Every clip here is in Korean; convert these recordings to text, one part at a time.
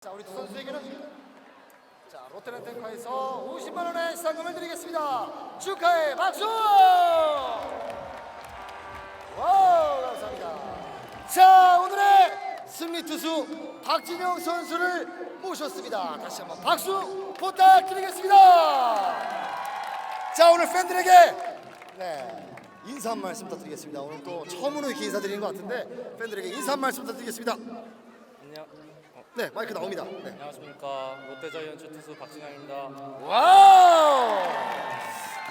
자 우리 두 선수에게는 자 롯데렌터카에서 50만 원의 상금을 드리겠습니다. 축하해 박수! 와우 감사합니다. 자 오늘의 승리 투수 박진영 선수를 모셨습니다. 다시 한번 박수 부탁드리겠습니다. 자 오늘 팬들에게 네 인사 한 말씀 부탁드리겠습니다. 오늘 또 처음으로 이렇게 인사드리는 것 같은데 팬들에게 인사 한 말씀 부탁드리겠습니다. 안녕. 어, 네 마이크 나옵니다. 네. 안녕하십니까 롯데자이언츠 투수 박진영입니다. 와우!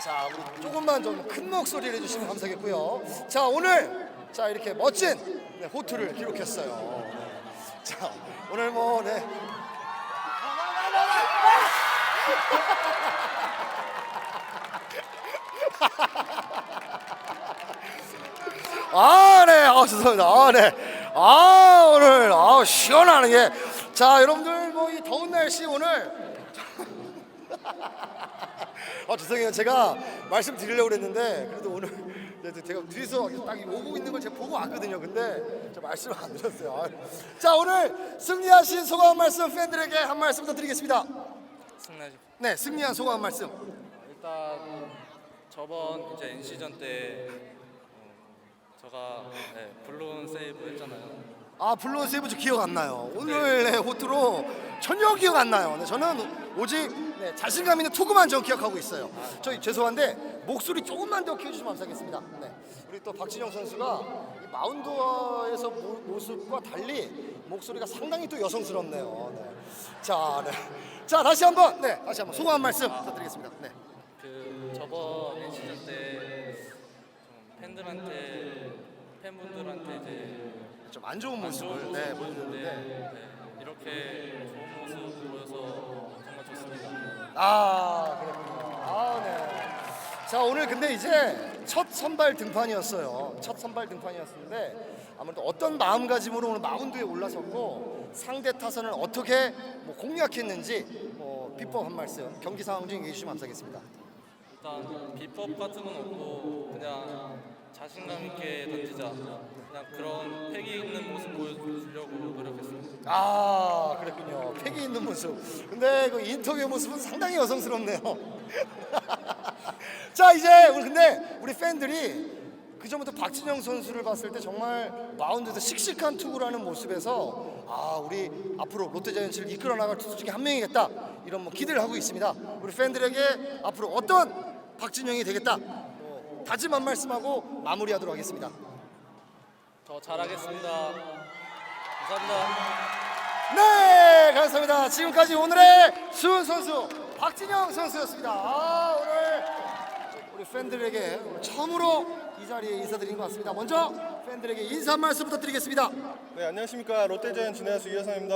자, 우리 조금만 좀 큰 목소리를 해주시면 감사하겠고요. 자, 오늘 자 이렇게 멋진 네, 호투를 기록했어요. 네. 자, 오늘 뭐 네. 아, 네. 아, 죄송합니다. 아, 네. 아, 오늘 아, 시원하는 게. 자, 여러분들 뭐 이 더운 날씨 오늘. 아 죄송해요. 제가 말씀드리려고 그랬는데 그래도 오늘 제가 뒤에서 딱 오고 있는 걸 제가 보고 왔거든요. 근데 제가 말씀을 안 드렸어요. 아, 자 오늘 승리하신 소감 한 말씀 팬들에게 한 말씀 부탁드리겠습니다. 승리 네 승리한 소감 한 말씀. 일단 저번 이제 NC전 때 어, 제가 네, 블론 세이브 아 블론 세이브 저 기억 안 나요 오늘의 호투로 전혀 기억 안 나요 네, 저는 오직 네, 자신감 있는 투구만 전 기억하고 있어요 저희 죄송한데 목소리 조금만 더 키워주시면 감사하겠습니다 네. 우리 또 박진영 선수가 이 마운드에서 모, 모습과 달리 목소리가 상당히 또 여성스럽네요 네. 자, 네. 자 다시 한번 네 다시 한번 소감 한 말씀 부탁드리겠습니다 네. 그 저번 NC전 때좀 팬들한테 팬분들한테 이제 좀 안 좋은 모습을 모습 네, 보여줬는데 네, 이렇게 좋은 모습 보여서 정말 좋습니다. 아 그렇군요. 아 네. 자 오늘 근데 이제 첫 선발 등판이었어요. 첫 선발 등판이었는데 아무래도 어떤 마음가짐으로 오늘 마운드에 올라섰고 상대 타선을 어떻게 뭐 공략했는지 뭐 비법 한 말씀 경기 상황 중 얘기해 주시면 감사하겠습니다. 일단 비법 같은 건 없고 그냥 자신감 있게 던지자 그냥 그런 패기 있는 모습 보여주려고 노력했습니다. 아 그랬군요. 패기 있는 모습. 근데 그 인터뷰 모습은 상당히 여성스럽네요. 자 이제 우리 근데 우리 팬들이 그 전부터 박진영 선수를 봤을 때 정말 마운드에서 씩씩한 투구라는 모습에서 아 우리 앞으로 롯데자이언츠를 이끌어 나갈 투수 중에 한 명이겠다 이런 뭐 기대를 하고 있습니다. 우리 팬들에게 앞으로 어떤 박진영이 되겠다 뭐 다짐 한 말씀하고 마무리하도록 하겠습니다. 더 잘하겠습니다. 감사합니다. 네, 감사합니다. 지금까지 오늘의 수훈 선수 박진영 선수였습니다. 아, 오늘 우리 팬들에게 처음으로 이 자리에 인사드린 것 같습니다. 먼저 팬들에게 인사 한 말씀 부탁드리겠습니다. 네 안녕하십니까 롯데자이언츠 내야수 이하성입니다.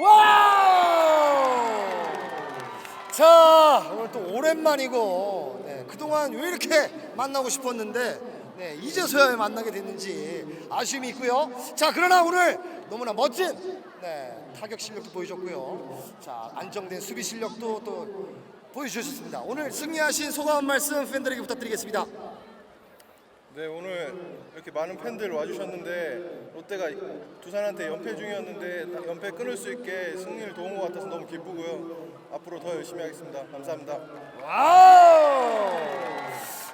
와우! 자, 오늘 또 오랜만이고 네, 그동안 왜 이렇게 만나고 싶었는데 네, 이제서야 만나게 됐는지 아쉬움이 있고요. 자, 그러나 오늘 너무나 멋진 네, 타격 실력도 보여줬고요. 자, 안정된 수비 실력도 또 보여주셨습니다. 오늘 승리하신 소감 한 말씀 팬들에게 부탁드리겠습니다. 네 오늘 이렇게 많은 팬들 와주셨는데 롯데가 두산한테 연패 중이었는데 딱 연패 끊을 수 있게 승리를 도운 것 같아서 너무 기쁘고요. 앞으로 더 열심히 하겠습니다. 감사합니다. 와우!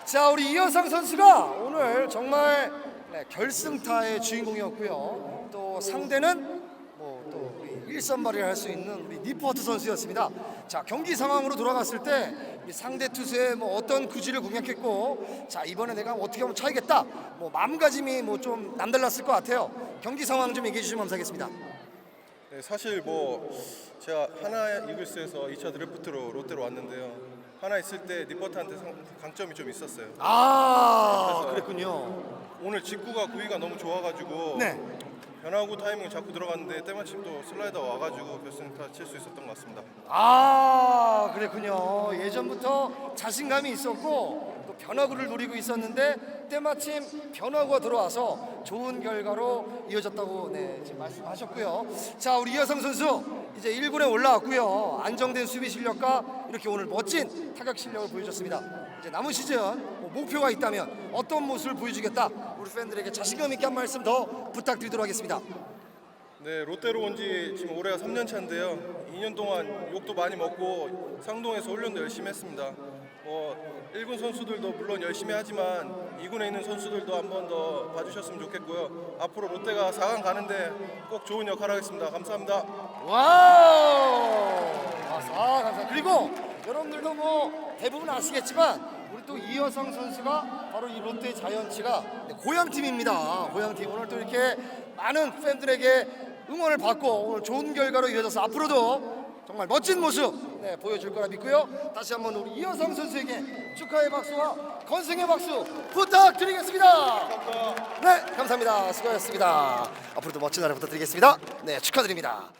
자, 우리 이현상 선수가 오늘 정말 네, 결승타의 주인공이었고요. 또 상대는 뭐 또 우리 1선발을 할 수 있는 우리 니퍼트 선수였습니다. 자, 경기 상황으로 돌아갔을 때 우리 상대 투수의 뭐 어떤 구질을 공략했고 자, 이번에 내가 어떻게 하면 차이겠다. 뭐 마음가짐이 뭐 좀 남달랐을 것 같아요. 경기 상황 좀 얘기해 주시면 감사하겠습니다. 네, 사실 뭐 제가 하나 이글스에서 2차 드래프트로 롯데로 왔는데요. 하나 있을 때 니퍼트한테 상- 강점이 좀 있었어요. 아, 그랬군요. 오늘 직구가 구위가 너무 좋아가지고 네. 변화구 타이밍 잡고 들어갔는데 때마침 또 슬라이더 와가지고 결승 타 칠 수 있었던 것 같습니다. 아 그랬군요. 예전부터 자신감이 있었고 또 변화구를 노리고 있었는데 때마침 변화구가 들어와서 좋은 결과로 이어졌다고 네 지금 말씀하셨고요. 자 우리 이하성 선수 이제 1군에 올라왔고요. 안정된 수비 실력과 이렇게 오늘 멋진 타격 실력을 보여줬습니다 이제 남은 시즌 뭐 목표가 있다면 어떤 모습을 보여주겠다 우리 팬들에게 자신감 있게 한 말씀 더 부탁드리도록 하겠습니다 네, 롯데로 온 지 지금 올해가 3년 차인데요. 2년 동안 욕도 많이 먹고 상동에서 훈련도 열심히 했습니다. 뭐 1군 선수들도 물론 열심히 하지만 2군에 있는 선수들도 한 번 더 봐주셨으면 좋겠고요. 앞으로 롯데가 4강 가는데 꼭 좋은 역할 하겠습니다. 감사합니다. 와우! 아, 감사합니다. 그리고 여러분들도 뭐 대부분 아시겠지만 우리 또 이여성 선수가 바로 이 롯데 자이언츠가 네, 고향팀입니다. 고향팀 오늘 또 이렇게 많은 팬들에게 응원을 받고 오늘 좋은 결과로 이어져서 앞으로도 정말 멋진 모습 네, 보여줄 거라 믿고요. 다시 한번 우리 이여성 선수에게 축하의 박수와 건승의 박수 부탁드리겠습니다. 네, 감사합니다. 수고하셨습니다. 앞으로도 멋진 하루 부탁드리겠습니다. 네, 축하드립니다.